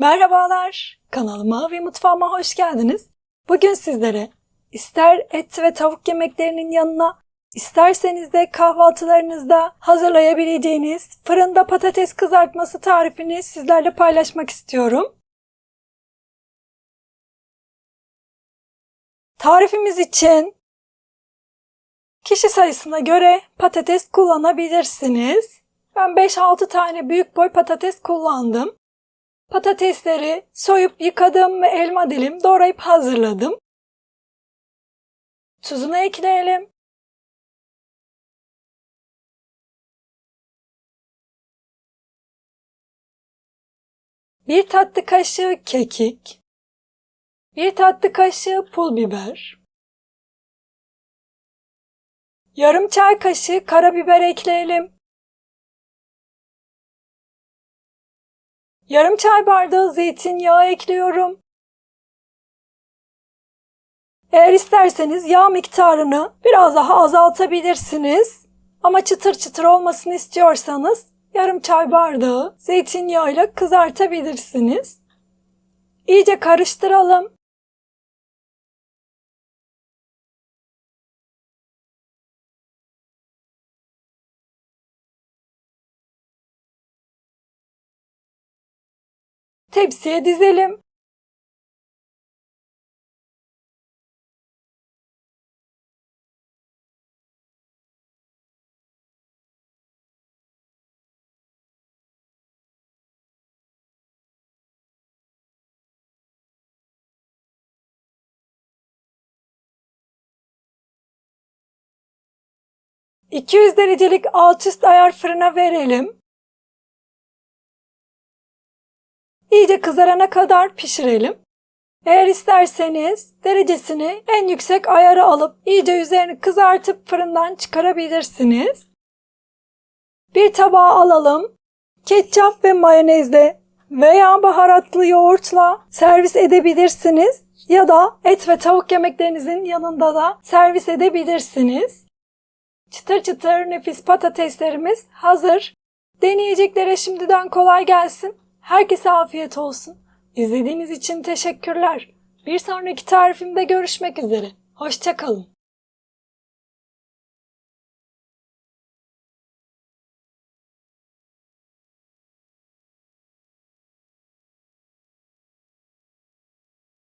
Merhabalar, kanalıma ve mutfağıma hoş geldiniz. Bugün sizlere ister et ve tavuk yemeklerinin yanına, isterseniz de kahvaltılarınızda hazırlayabileceğiniz fırında patates kızartması tarifini sizlerle paylaşmak istiyorum. Tarifimiz için kişi sayısına göre patates kullanabilirsiniz. Ben 5-6 tane büyük boy patates kullandım. Patatesleri soyup yıkadım ve elma dilim doğrayıp hazırladım. Tuzunu ekleyelim. Bir tatlı kaşığı kekik. Bir tatlı kaşığı pul biber. Yarım çay kaşığı karabiber ekleyelim. Yarım çay bardağı zeytinyağı ekliyorum. Eğer isterseniz yağ miktarını biraz daha azaltabilirsiniz. Ama çıtır çıtır olmasını istiyorsanız yarım çay bardağı zeytinyağıyla kızartabilirsiniz. İyice karıştıralım. Tepsiye dizelim. ...200 derecelik alt üst ayar fırına verelim. İyice kızarana kadar pişirelim. Eğer isterseniz derecesini en yüksek ayara alıp iyice üzerini kızartıp fırından çıkarabilirsiniz. Bir tabağa alalım. Ketçap ve mayonezle veya baharatlı yoğurtla servis edebilirsiniz ya da et ve tavuk yemeklerinizin yanında da servis edebilirsiniz. Çıtır çıtır nefis patateslerimiz hazır. Deneyeceklere şimdiden kolay gelsin. Herkese afiyet olsun. İzlediğiniz için teşekkürler. Bir sonraki tarifimde görüşmek üzere. Hoşçakalın.